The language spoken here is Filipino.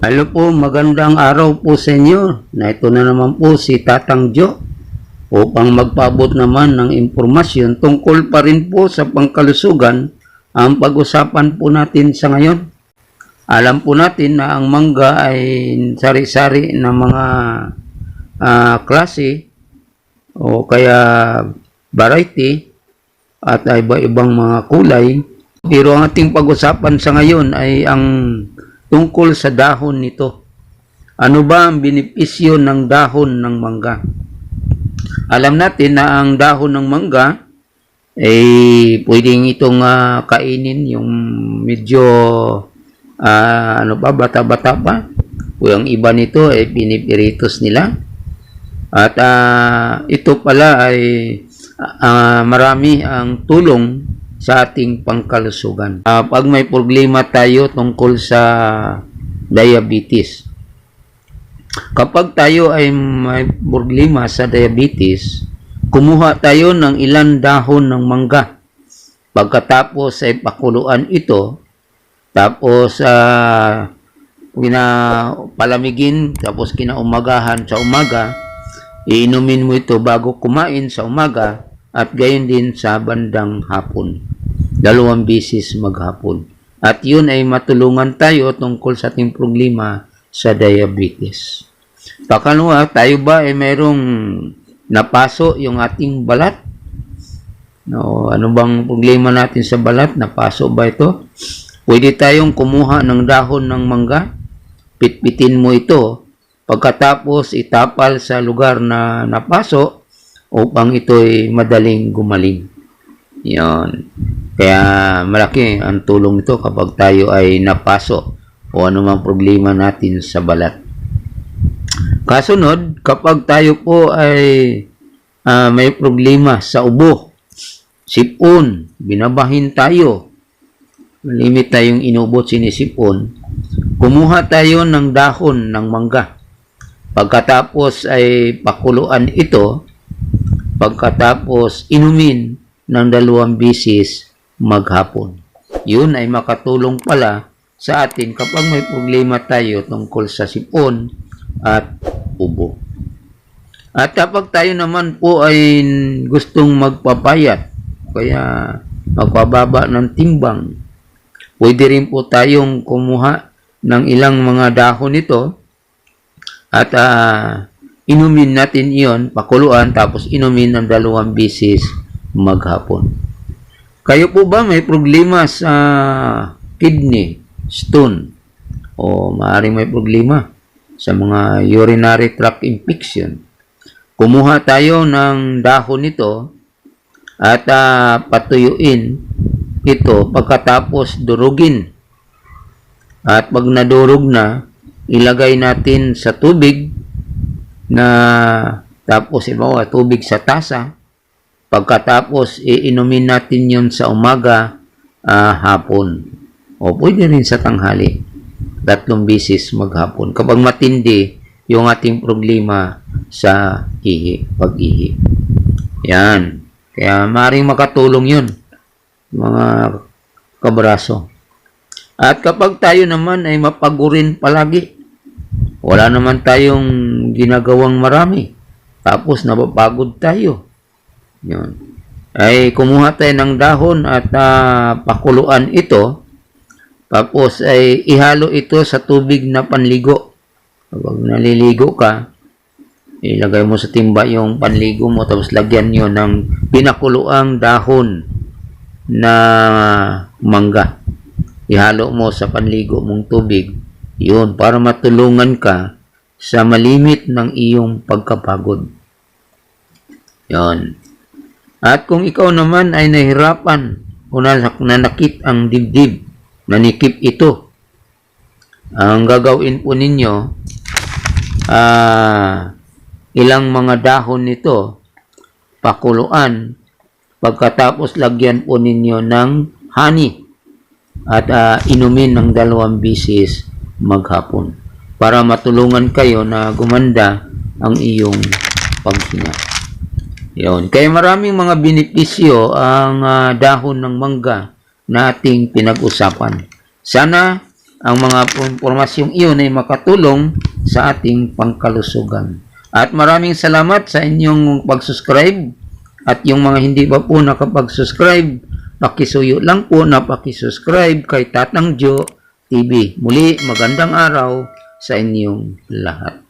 Hello po, magandang araw po sa inyo. Na ito na naman po si Tatang Jo upang magpabot naman ng impormasyon tungkol pa rin po sa pangkalusugan ang pag-usapan po natin sa ngayon. Alam po natin na ang mangga ay sari-sari na mga ah, klase o kaya variety at iba-ibang mga kulay. Pero ang ating pag-usapan sa ngayon ay ang tungkol sa dahon nito. Ano ba ang benepisyo ng dahon ng mangga? Alam natin na ang dahon ng mangga ay pwedeng itong ah, kainin yung medyo ah, ano ba bata-bata pa. O yung iba nito ay pinipiritos nila. At ah, ito pala ay ah, marami ang tulong sa ating pangkalusugan. Ah, pag may problema tayo tungkol sa diabetes, kapag tayo ay may problema sa diabetes, kumuha tayo ng ilan dahon ng mangga. Pagkatapos ay pakuluan ito, tapos ah, kina palamigin, tapos kinaumagahan sa umaga, iinumin mo ito bago kumain sa umaga at gayon din sa bandang hapon. Dalawang bisis maghapon. At yun ay matulungan tayo tungkol sa ating problema sa diabetes. Pakalawa, tayo ba ay mayroong napaso yung ating balat? No, ano bang problema natin sa balat? Napaso ba ito? Pwede tayong kumuha ng dahon ng mangga, pitpitin mo ito, pagkatapos itapal sa lugar na napaso upang ito'y madaling gumaling. Yan. Kaya malaki ang tulong nito kapag tayo ay napaso o anumang problema natin sa balat. Kasunod, kapag tayo po ay ah, may problema sa ubo, sipon, binabahin tayo, malimit tayong inubot sinisipon, kumuha tayo ng dahon ng mangga. Pagkatapos ay pakuluan ito, pagkatapos inumin ng dalawang bisis maghapon. Yun ay makatulong pala sa atin kapag may problema tayo tungkol sa sipon at ubo. At kapag tayo naman po ay gustong magpapayat, kaya magpababa ng timbang, pwede rin po tayong kumuha ng ilang mga dahon nito at ah, inumin natin iyon, pakuluan, tapos inumin ng dalawang bisis maghapon. Kayo po ba may problema sa kidney, stone, o maaaring may problema sa mga urinary tract infection? Kumuha tayo ng dahon nito at ah, patuyuin ito pagkatapos durugin. At pag nadurog na, ilagay natin sa tubig na tapos ibawa tubig sa tasa Pagkatapos, iinumin natin yun sa umaga, ah, hapon. O pwede rin sa tanghali. Tatlong bisis maghapon. Kapag matindi yung ating problema sa ihi, pag-ihi. Yan. Kaya maring makatulong yun, mga kabraso. At kapag tayo naman ay mapagurin palagi, wala naman tayong ginagawang marami. Tapos napapagod tayo. Yun. Ay kumuha tayo ng dahon at ah, pakuluan ito. Tapos ay ihalo ito sa tubig na panligo. Kapag naliligo ka, ilagay mo sa timba yung panligo mo tapos lagyan nyo ng pinakuluang dahon na mangga. Ihalo mo sa panligo mong tubig. Yun, para matulungan ka sa malimit ng iyong pagkapagod. Yun. At kung ikaw naman ay nahirapan o nanak- nanakit ang dibdib, nanikip ito, ang gagawin po ninyo, ah, ilang mga dahon nito, pakuluan, pagkatapos lagyan po ninyo ng honey at ah, inumin ng dalawang bisis maghapon para matulungan kayo na gumanda ang iyong paghinga. Yun. Kaya maraming mga benepisyo ang ah, dahon ng mangga na ating pinag-usapan. Sana ang mga impormasyong iyon ay makatulong sa ating pangkalusugan. At maraming salamat sa inyong pag-subscribe at yung mga hindi pa po nakapag-subscribe, pakisuyo lang po na pakisubscribe kay Tatang Jo TV. Muli, magandang araw sa inyong lahat.